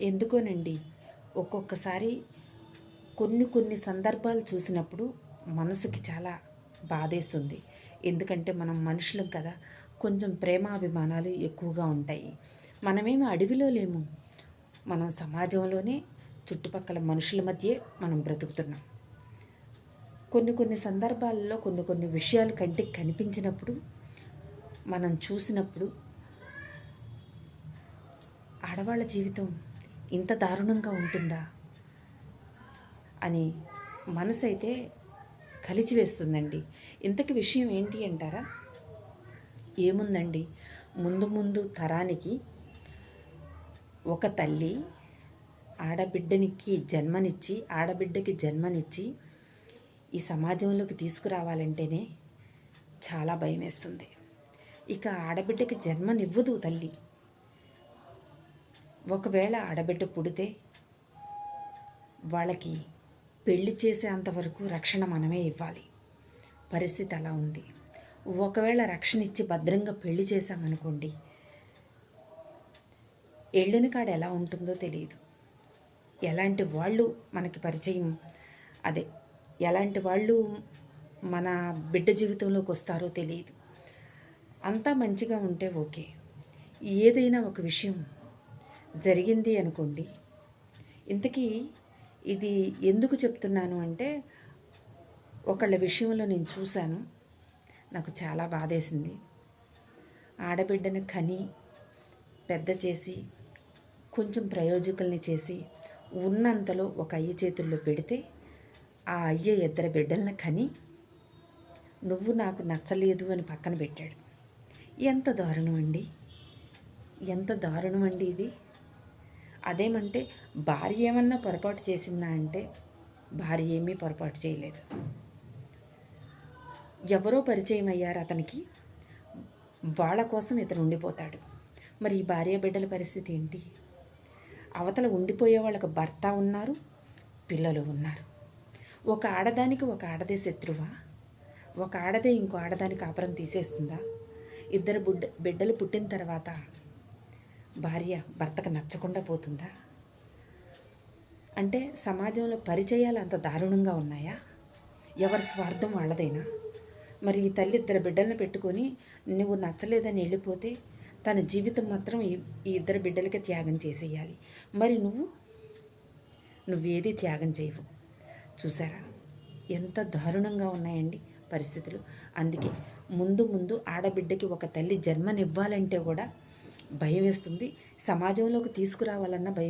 ఎందుకోనండి? ఒక్కొక్కసారి కొన్ని కొన్ని సందర్భాలు చూసినప్పుడు మనసుకి చాలా బాధేస్తుంది. ఎందుకంటే మనం మనుషులం కదా కొంచెం ప్రేమాభిమానాలు ఎక్కువగా ఉంటాయి. మనమేమి అడవిలో లేము. మనం సమాజంలోనే చుట్టుపక్కల మనుషుల మధ్యే మనం బ్రతుకుతున్నాం. కొన్ని కొన్ని సందర్భాల్లో కొన్ని కొన్ని విషయాలు కంటికి కనిపించినప్పుడు మనం చూసినప్పుడు ఆడవాళ్ళ జీవితం ఇంత దారుణంగా ఉంటుందా అని మనసు అయితే కలిచివేస్తుందండి. ఇంతకి విషయం ఏంటి అంటారా? ఏముందండి? ముందు ముందు తరానికి ఒక తల్లి ఆడబిడ్డనికి జన్మనిచ్చి ఆడబిడ్డకి జన్మనిచ్చి ఈ సమాజంలోకి తీసుకురావాలంటేనే చాలా భయం వేస్తుంది ఇక ఆడబిడ్డకి జన్మనివ్వదు తల్లి. ఒకవేళ ఆడబిడ్డ పుడితే వాళ్ళకి పెళ్ళి చేసేంతవరకు రక్షణ మనమే ఇవ్వాలి. పరిస్థితి అలా ఉంది. ఒకవేళ రక్షణ ఇచ్చి భద్రంగా పెళ్ళి చేశామనుకోండి ఎళ్ళిన కాడ ఎలా ఉంటుందో తెలియదు. ఎలాంటి వాళ్ళు మనకి పరిచయం? అదే ఎలాంటి వాళ్ళు మన బిడ్డ జీవితంలోకి వస్తారో తెలియదు. అంతా మంచిగా ఉంటే ఓకే. ఏదైనా ఒక విషయం జరిగింది అనుకోండి. ఇంతకీ ఇది ఎందుకు చెప్తున్నాను అంటే ఒకళ్ళ విషయంలో నేను చూశాను. నాకు చాలా బాధేసింది. ఆడబిడ్డను కని పెద్ద చేసి కొంచెం ప్రయోజకుల్ని చేసి ఉన్నంతలో ఒక అయ్య చేతుల్లో పెడితే ఆ అయ్య ఇద్దరు బిడ్డలను కని నువ్వు నాకు నచ్చలేదు అని పక్కన పెట్టాడు. ఎంత దారుణం అండి. ఎంత దారుణం అండి ఇది. అదేమంటే భార్య ఏమన్నా పొరపాటు చేసిందా అంటే భార్య ఏమీ పొరపాటు చేయలేదు. ఎవరో పరిచయం అయ్యారు అతనికి. వాళ్ళ కోసం ఇతను ఉండిపోతాడు. మరి ఈ భార్య బిడ్డల పరిస్థితి ఏంటి? అవతల ఉండిపోయే వాళ్ళకి భర్త ఉన్నారు పిల్లలు ఉన్నారు. ఒక ఆడదానికి ఒక ఆడదే శత్రువా? ఒక ఆడదే ఇంకో ఆడదానికి కాపురం తీసేస్తుందా? ఇద్దరు బుడ్డ బిడ్డలు పుట్టిన తర్వాత భార్య భర్తకు నచ్చకుండా పోతుందా? అంటే సమాజంలో పరిచయాలు అంత దారుణంగా ఉన్నాయా? ఎవరి స్వార్థం వాళ్ళదైనా? మరి ఈ తల్లి ఇద్దరు బిడ్డలను పెట్టుకొని నువ్వు నచ్చలేదని వెళ్ళిపోతే తన జీవితం మాత్రం ఈ ఇద్దరు బిడ్డలకి త్యాగం చేసేయాలి. మరి నువ్వు? నువ్వేది త్యాగం చేయవు. చూసారా? ఎంత దారుణంగా ఉన్నాయండి పరిస్థితులు. అందుకే ముందు ముందు ఆడబిడ్డకి ఒక తల్లి జన్మనివ్వాలంటే కూడా భయం వేస్తుంది. సమాజంలోకి తీసుకురావాలన్న భయం